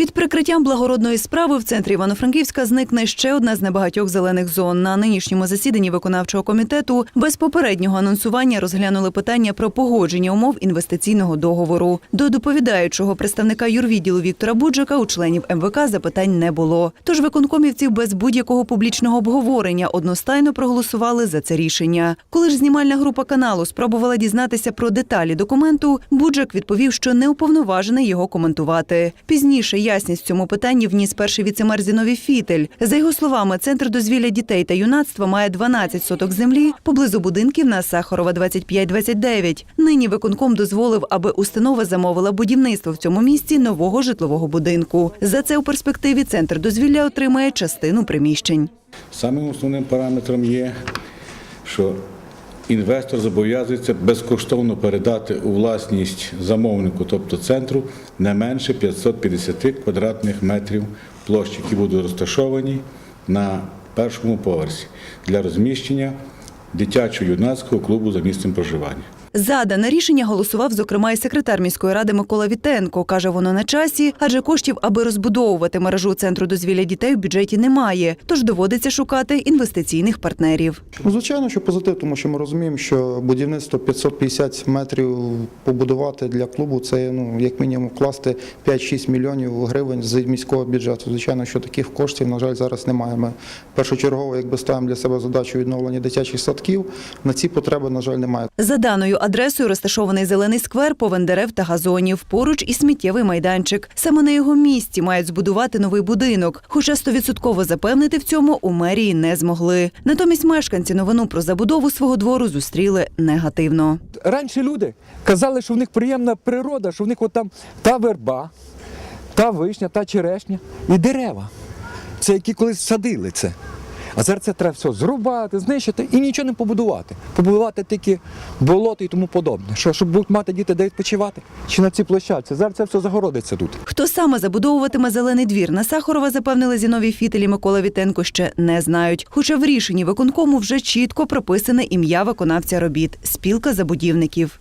Під прикриттям благородної справи в центрі Івано-Франківська зникне ще одна з небагатьох зелених зон. На нинішньому засіданні виконавчого комітету без попереднього анонсування розглянули питання про погодження умов інвестиційного договору. До доповідаючого представника юрвідділу Віктора Буджака у членів МВК запитань не було. Тож виконкомівців без будь-якого публічного обговорення одностайно проголосували за це рішення. Коли ж знімальна група каналу спробувала дізнатися про деталі документу, Буджак відповів, що не уповноважений його коментувати. Пізніше ясність в цьому питанні вніс перший віцемер Зіновій Фітель. За його словами, центр дозвілля дітей та юнацтва має 12 соток землі поблизу будинків на Сахарова 25-29. Нині виконком дозволив, аби установа замовила будівництво в цьому місті нового житлового будинку. За це у перспективі центр дозвілля отримає частину приміщень. Самим основним параметром є, що інвестор зобов'язується безкоштовно передати у власність замовнику, тобто центру, не менше 550 квадратних метрів площі, які будуть розташовані на першому поверсі для розміщення дитячо-юнацького клубу за місцем проживання. За дане рішення голосував, зокрема, і секретар міської ради Микола Вітенко. Каже, воно на часі, адже коштів, аби розбудовувати мережу центру дозвілля дітей, в бюджеті немає. Тож доводиться шукати інвестиційних партнерів. Ну, звичайно, що позитив, тому що ми розуміємо, що будівництво 550 метрів побудувати для клубу це ну як мінімум вкласти 5-6 мільйонів гривень з міського бюджету. Звичайно, що таких коштів, на жаль, зараз немає. Ми першочергово, якби ставимо для себе задачу відновлення дитячих садків. На ці потреби, на жаль, немає. За даною адресою розташований зелений сквер, повен дерев та газонів. Поруч і сміттєвий майданчик. Саме на його місці мають збудувати новий будинок. Хоча стовідсотково запевнити в цьому у мерії не змогли. Натомість мешканці новину про забудову свого двору зустріли негативно. Раніше люди казали, що в них приємна природа, що в них от там та верба, та вишня, та черешня і дерева. Це які колись садили це. А зараз це треба все зрубати, знищити і нічого не побудувати. Побудувати тільки болото і тому подобне. Що, щоб будуть мати діти де відпочивати? Чи на цій площадці? Зараз це все загородиться тут. Хто саме забудовуватиме зелений двір на Сахарова, запевнили Зіновій Фітель і Микола Вітенко, ще не знають. Хоча в рішенні виконкому вже чітко прописане ім'я виконавця робіт спілка забудівників.